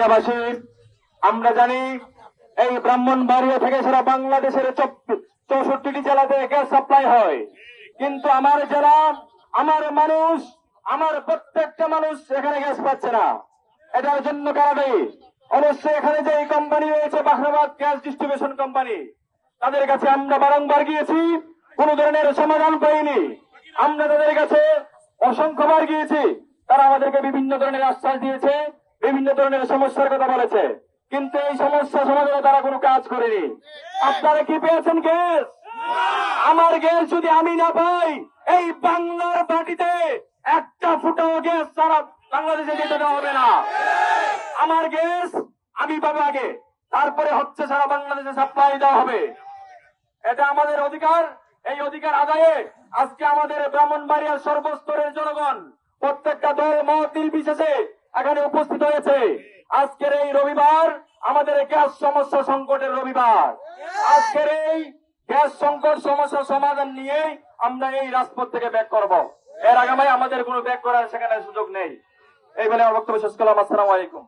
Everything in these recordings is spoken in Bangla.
ব্রাহ্মণবাড়িয়াবাসী আমরা জানি এই ব্রাহ্মণবাড়িয়া থেকে সারা বাংলাদেশের চৌষট্টিটি জেলাতে গ্যাস সাপ্লাই হয়। কিন্তু আমার জেলা, আমার মানুষ, আমার প্রত্যেকটা মানুষ এখানে গ্যাস পাচ্ছে না। এটার জন্য কারণে অবশ্যই এখানে যে কোম্পানি রয়েছে, বাহরাবাদ গ্যাস ডিস্ট্রিবিউশন কোম্পানি তাদের কাছে আমরা বারংবার গিয়েছি, কোন ধরনের সমাধান পাইনি। আমরা তাদের কাছে অসংখ্যবার গিয়েছি, তারা আমাদেরকে বিভিন্ন ধরনের আশ্বাস দিয়েছে। বিভিন্ন ধরনের সমস্যার কথা বলেছে। কিন্তু এই সমস্যা সমাধানে তারা কোনো কাজ করেনি। আপনারা কি পেয়েছেন গ্যাস? আমার গ্যাস যদি আমি না পাই, এই বাংলার মাটিতে একটা ফুটাও গ্যাস সারা বাংলাদেশে যেতে দেওয়া হবে না। আমার গ্যাস আমি পাবো আগে। তারপরে হচ্ছে সারা বাংলাদেশে সাপ্লাই দেওয়া হবে। এটা আমাদের অধিকার। এই অধিকার আদায়ে আজকে আমাদের ব্রাহ্মণবাড়িয়ার সর্বস্তরের জনগণ প্রত্যেকটা দল মত বিশেষে এখানে উপস্থিত হয়েছে। আজকের এই রবিবার আমাদের গ্যাস সমস্যা সংকটের রবিবার। আজকের এই গ্যাস সংকট সমস্যা সমাধান নিয়ে আমরা এই রাজপথ থেকে ব্যাক করব। এর আগামী আমাদের কোনো ব্যাক করার সেখানে সুযোগ নেই। এই বলে আমার বক্তব্য শেষ করলাম। আসসালামু আলাইকুম।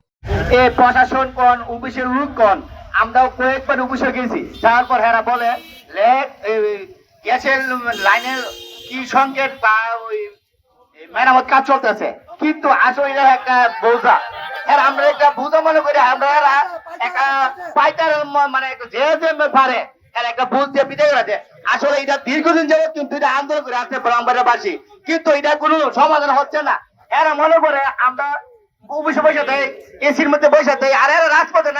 এ প্রশাসন কোন, অফিসের লোক কোন? আমরাও কয়েকবার অফিসে গেছি। যাওয়ার পর হেরা বলে গ্যাসের লাইনের কি সংকেত বা ওই মেরামত কাজ চলতেছে? কিন্তু আসলে একটা বোঝা। এর আমরা একটা বোঝা মনে করি, আমরা একটা পাইকার মানে যে যে পারে একটা বুঝ দিয়ে আসলে এটা দীর্ঘদিন যাবত কিন্তু এটা আন্দোলন করে কিন্তু এটা সমাধান হচ্ছে না। এরা মনে করে আমরা আর করতে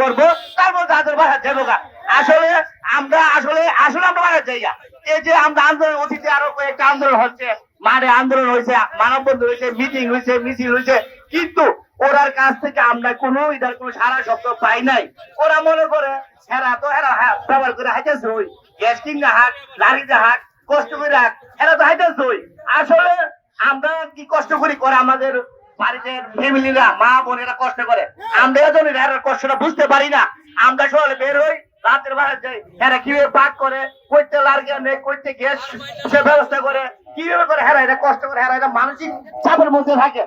করব, তারপর যাব আসলে আমরা, আসলে আসলে আমরা এই যে আমরা আন্দোলন অতীতে আরও কয়েকটা আন্দোলন হচ্ছে মাঠে আন্দোলন হয়েছে মানববন্ধ হয়েছে মিটিং হয়েছে, মিছিল হয়েছে, কিন্তু ওরার কাছ থেকে আমরা কোনো ইদার কোনো সারা শব্দ পাই নাই। ওরা মনে করে, হেরা তো হেরা ব্যবহার করে হাইতেছে ওই। গ্যাস কিনা হাট লারিতে হাট কষ্ট করে হাট হেরা তো হাইতেছে ওই। আসলে আমরা কি কষ্ট করি? করে আমাদের বাড়িতে ফ্যামিলিরা, মা বোনেরা কষ্ট করে। আমরা যেন এর কষ্টটা বুঝতে পারি না। আমরা সকালে বের হই, রাতের বেলা যাই এরা কীভাবে পাক করে, কইতে লার্গিয়া নেই কইতে গ্যাস ব্যবস্থা করে। কীভাবে করে হেরা এটা কষ্ট করে হেরা এটা মানসিক চাপের মধ্যে থাকে।